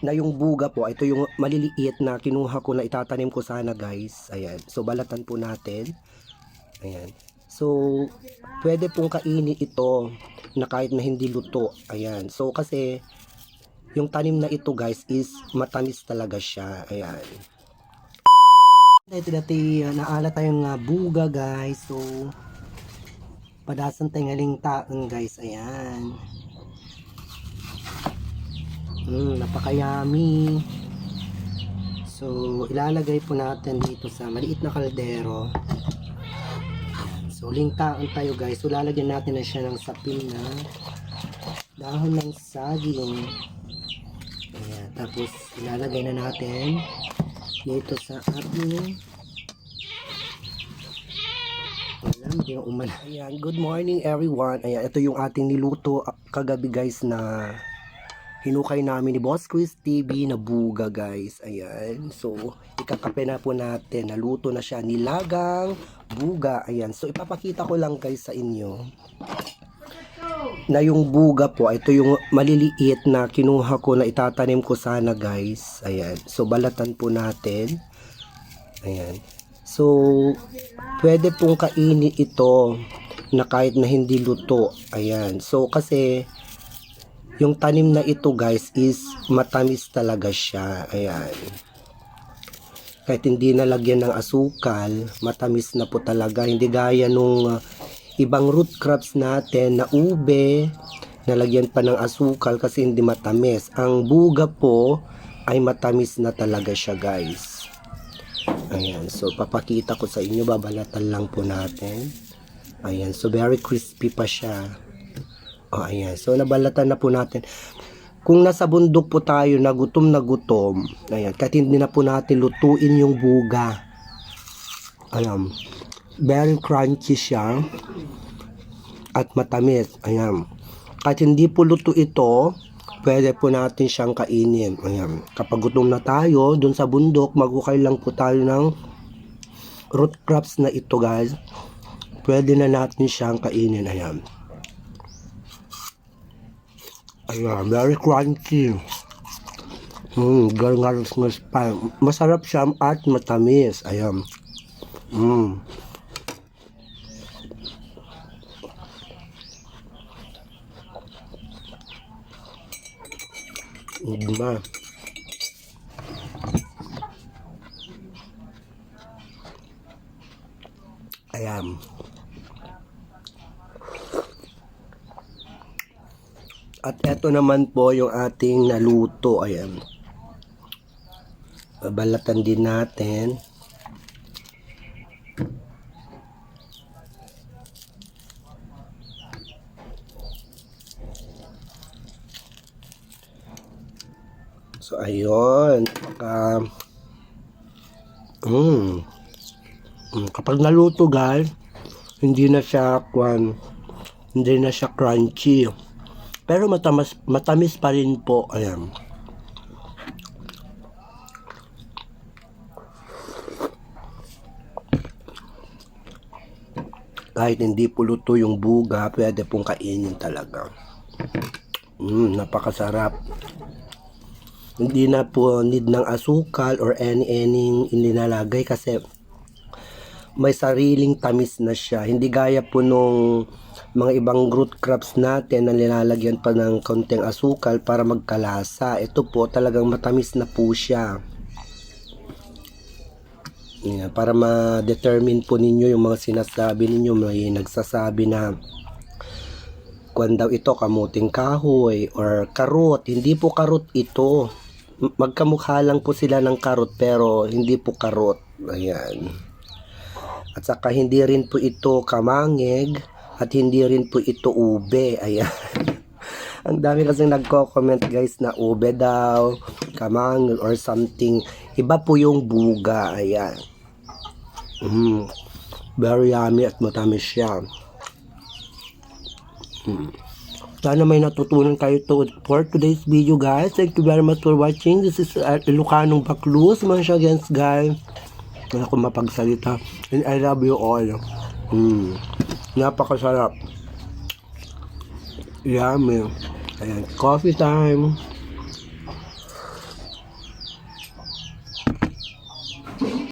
na yung buga po, ito yung maliliit na kinuha ko na itatanim ko sana guys. Ayan. So balatan po natin. Ayan. So pwede pong kainin ito na kahit na hindi luto. Ayan. So kasi yung tanim na ito guys is matamis talaga siya. Ayan. Ito dati uh, naala tayong uh, buga guys. So padasan tayong aling taang guys. Ayan. Mm, napakayami. So, ilalagay po natin dito sa maliit na kaldero. So, lingtaan tayo guys. So, lalagyan natin na siya ng sapin na dahon ng saging. Ayan. Tapos, ilalagay na natin dito sa ating alam, hindi na uman. Ayan, good morning everyone. Ayan, ito yung ating niluto kagabi guys na hinukay namin ni Boss Chris TV na buga guys. Ayan. So, ikakape na po natin. Naluto na siya. Nilagang buga. Ayan. So, ipapakita ko lang guys sa inyo na yung buga po, ito yung maliliit na kinuha ko na itatanim ko sana guys. Ayan. So, balatan po natin. Ayan. So, pwede pong kainin ito na kahit na hindi luto. Ayan. So, kasi yung tanim na ito guys is matamis talaga siya. Ayan. Kahit hindi nalagyan ng asukal, matamis na po talaga. Hindi gaya nung uh, ibang root crops natin na ube, nalagyan pa ng asukal kasi hindi matamis. Ang buga po ay matamis na talaga siya guys. Ayan. So, papakita ko sa inyo. Babalatan lang po natin. Ayan. So, very crispy pa siya. Oh, ayan. So, nabalatan na po natin. Kung nasa bundok po tayo na gutom na gutom, ayan, kahit hindi na po natin lutuin yung buga. Ayan. Very crunchy siya. At matamis. Ayan. Kahit hindi po luto ito, pwede po natin siyang kainin. Ayan. Kapag gutom na tayo, dun sa bundok, magukay lang po tayo ng root crops na ito, guys. Pwede na natin siyang kainin. Ayan. Ayan, very crunchy. Mm, galing pa. Masarap siya at matamis. Ayan. Mm. Diba? Ayan. At eto naman po yung ating naluto. Ayan. Babalatan din natin. So, ayun. Pagka, mm, mm, kapag naluto guys, hindi na siya kwan, hindi na siya crunchy. Pero matamis, matamis pa rin po. Ayan. Kahit hindi po luto yung buga, pwede pong kainin talaga. Mm, napakasarap. Hindi na po need ng asukal or any any inilalagay kasi may sariling tamis na siya. Hindi gaya po nung mga ibang root crops natin na nilalagyan pa ng konting asukal para magkalasa. Ito po talagang matamis na po siya. Yan, para ma-determine po ninyo yung mga sinasabi ninyo. May nagsasabi na kwan daw ito kamuting kahoy or karot. Hindi po karot ito. Magkamukha lang po sila ng karot pero hindi po karot. Ayan. At saka hindi rin po ito kamangeg at hindi rin po ito ube. Ayan. Ang dami kasi nagko-comment guys na ube daw, kamangeg or something. Iba po yung buga. Ayan. Mm. Very yummy at matamis siya. Mm. Sana may natutunan kayo to for today's video guys. Thank you very much for watching. This is uh, Ilocanong Baclus. Mansya against guys. Wala akong mapagsalita. And I love you all. Mm. Napakasarap. Yummy. Ayan, coffee time.